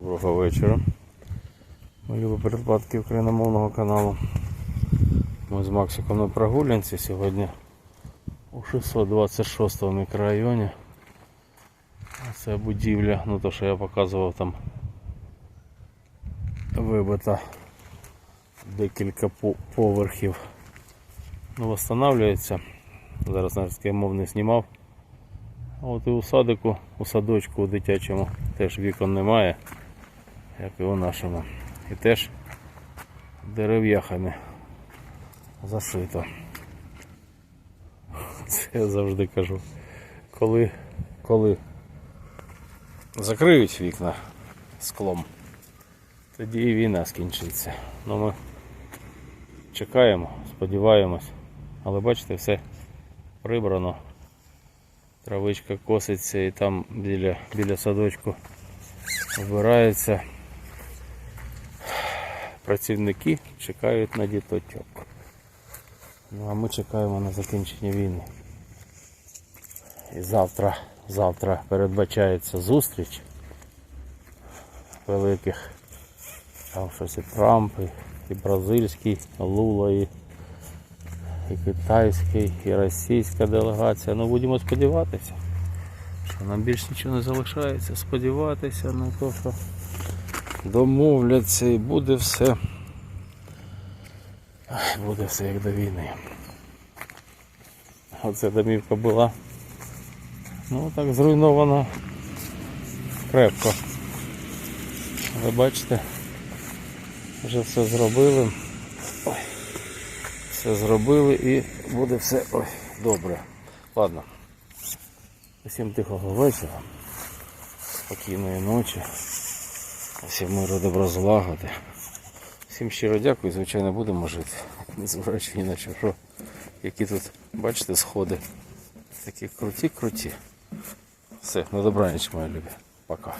Доброго вечора. Ми любі україномовного каналу. Ми з Максиком на прогулянці сьогодні у 626 мікрорайоні. Це будівля, ну то що я показував там вибита декілька поверхів. Ну, восстанавливається. Зараз навіть мов не знімав. А от і у садику, у садочку у дитячому теж вікон немає, як і у нашому. І теж дерев'яхами зашито. Це я завжди кажу. Коли, коли закриють вікна склом, тоді і війна скінчиться. Ну ми чекаємо, сподіваємось. Але бачите, все прибрано. Травичка коситься і там біля, біля садочку вбирається. Працівники чекають на діточок. Ну а ми чекаємо на закінчення війни. І завтра, завтра передбачається зустріч великих. Там щось і Трамп, і, і бразильський, Лула, і і китайський, і російська делегація. Ну будемо сподіватися, що нам більш нічого не залишається. Сподіватися на те, що домовляться і буде все. Буде все як до війни. Оце домівка була. Ну так зруйнована крепко. Ви бачите, вже все зробили. Ой все зробили і буде все ой, добре. Ладно. Усім тихого вечора, спокійної ночі, всім миру добро злагоди. Всім щиро дякую, звичайно, будемо жити. Незважаючи ні на що. Які тут, бачите, сходи. Такі круті-круті. Все, на добраніч, мої любі. Пока.